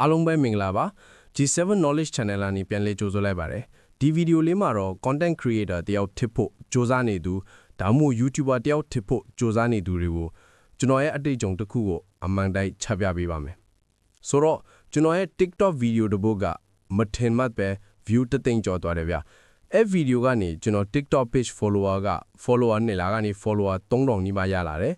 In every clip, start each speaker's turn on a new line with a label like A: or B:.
A: အားလုံးပဲမင်္ဂလာပါ G7 Knowledge Channel လာနေပြန်လည်ကြိုဆိုလိုက်ပါတယ်ဒီဗီဒီယိုလေးမှာတော့ content creator တယောက်ဖြစ်ဖို့စ조사နေသူဒါမှမဟုတ် YouTuber တယောက်ဖြစ်ဖို့စ조사နေသူတွေကိုကျွန်တော်ရဲ့အတိတ်ကြုံတစ်ခုကိုအမှန်တိုင်းချပြပေးပါမယ်ဆိုတော့ကျွန်တော်ရဲ့ TikTok ဗီဒီယိုတစ်ပုဒ်ကမထင်မှတ်ပဲ view တစ်သိန်းကျော်သွားတယ်ဗျအဲ့ဗီဒီယိုကနေကျွန်တော် TikTok page follower က follower နဲ့လာကနေ follower 3000နီးပါးရလာတယ်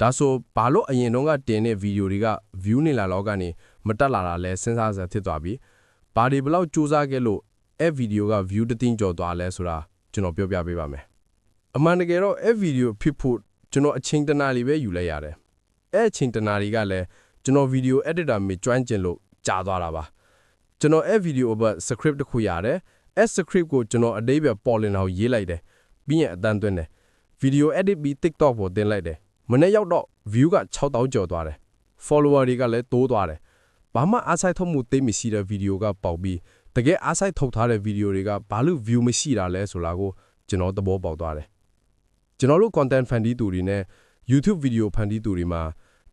A: ဒါဆိုဘာလို့အရင်တုန်းကတင်တဲ့ဗီဒီယိုတွေက view နေလာတော့ကနေ မတက်လာတာလဲစဉ်းစားစရာဖြစ်သွားပြီ။ဘာတွေဘလောက်စူးစမ်းခဲ့လို့အဲ့ဗီဒီယိုက view တစ်သိန်းကျော်သွားလဲဆိုတာကျွန်တော်ပြောပြပေးပါမယ်။အမှန်တကယ်တော့အဲ့ဗီဒီယိုဖြစ်ဖို့ကျွန်တော်အချိန်တနာလေးပဲယူလိုက်ရတယ်။အဲ့အချိန်တနာလေးကလည်းကျွန်တော်ဗီဒီယို editor မှာကျွမ်းကျင်လို့ကြာသွားတာပါ။ကျွန်တော်အဲ့ဗီဒီယိုဘတ် script တစ်ခုရတယ်။အဲ့ script ကိုကျွန်တော်အတိတ်ပဲပေါ်လင်အောင်ရေးလိုက်တယ်။ပြီးရင်အတန်းသွင်းတယ်။ video edit ပြီး TikTok ပေါ်တင်လိုက်တယ်။မနေ့ရောက်တော့ view က6000ကျော်သွားတယ်။ follower တွေကလည်းတိုးသွားတယ်။ ဘာမှအားဆိုင်ထုတ်မှုသိပ်မရှိတဲ့ဗီဒီယိုကပေါက်ပြီးတကယ်အားဆိုင်ထုတ်ထားတဲ့ဗီဒီယိုတွေကဘာလို့ view မရှိတာလဲဆိုတာကိုကျွန်တော်သဘောပေါက်သွားတယ်။ကျွန်တော်တို့ content ဖန်တီးသူတွေနဲ့ YouTube ဗီဒီယိုဖန်တီးသူတွေမှာ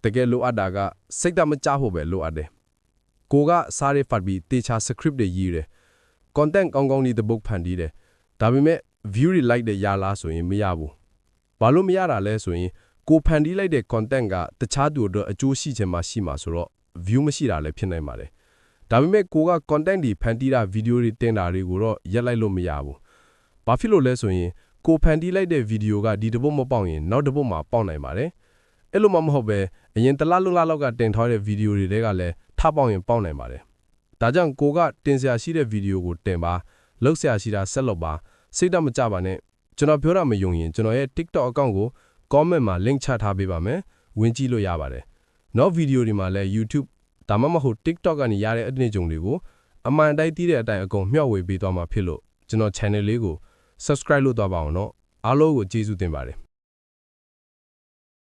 A: တကယ်လိုအပ်တာကစိတ်တမကြဖို့ပဲလိုအပ်တယ်။ကိုကစားရဖတ်ပြီးတေချာ script တွေရေးတယ်။ content ကောင်းကောင်းလေးတစ်ပုတ်ဖန်တီးတယ်။ဒါပေမဲ့ view တွေ like တဲ့ရလားဆိုရင်မရဘူး။ဘာလို့မရတာလဲဆိုရင်ကိုဖန်တီးလိုက်တဲ့ content ကတခြားသူတို့အကျိုးရှိချင်မှရှိမှာဆိုတော့ view မရှိတာလည်းဖြစ်နိုင်ပါတယ်။ဒါပေမဲ့ကိုက content တွေဖန်တီးတာဗီဒီယိုတွေတင်တာတွေကိုတော့ရက်လိုက်လို့မရဘူး။ဘာဖြစ်လို့လဲဆိုရင်ကိုဖန်တီးလိုက်တဲ့ဗီဒီယိုကဒီတစ်ပုတ်မပေါက်ရင်နောက်တစ်ပုတ်မှာပေါက်နိုင်ပါတယ်။အဲ့လိုမှမဟုတ်ပဲအရင်တစ်လားလုံးလားလောက်ကတင်ထားတဲ့ဗီဒီယိုတွေတဲကလည်းထပေါက်ရင်ပေါက်နိုင်ပါတယ်။ဒါကြောင့်ကိုကတင်စရာရှိတဲ့ဗီဒီယိုကိုတင်ပါလောက်စရာရှိတာဆက်လုပ်ပါစိတ်တမကြပါနဲ့ကျွန်တော်ပြောတာမယုံရင်ကျွန်တော်ရဲ့ TikTok account ကို comment မှာ link ချထားပေးပါမယ်ဝင်ကြည့်လို့ရပါတယ် နောက်ဗီဒီယိုတွေမှာလည်း YouTube ဒါမှမဟုတ် TikTok ကနေရတဲ့အတွေ့အကြုံတွေကိုအမှန်တိုင်းသိတဲ့အတိုင်းအကုန်မျှဝေပေးသွားမှာဖြစ်လို့ကျွန်တော် channel လေးကို subscribe လုပ်သွားပါအောင်နော်အားလုံးကိုကျေးဇူးတင်ပါတယ်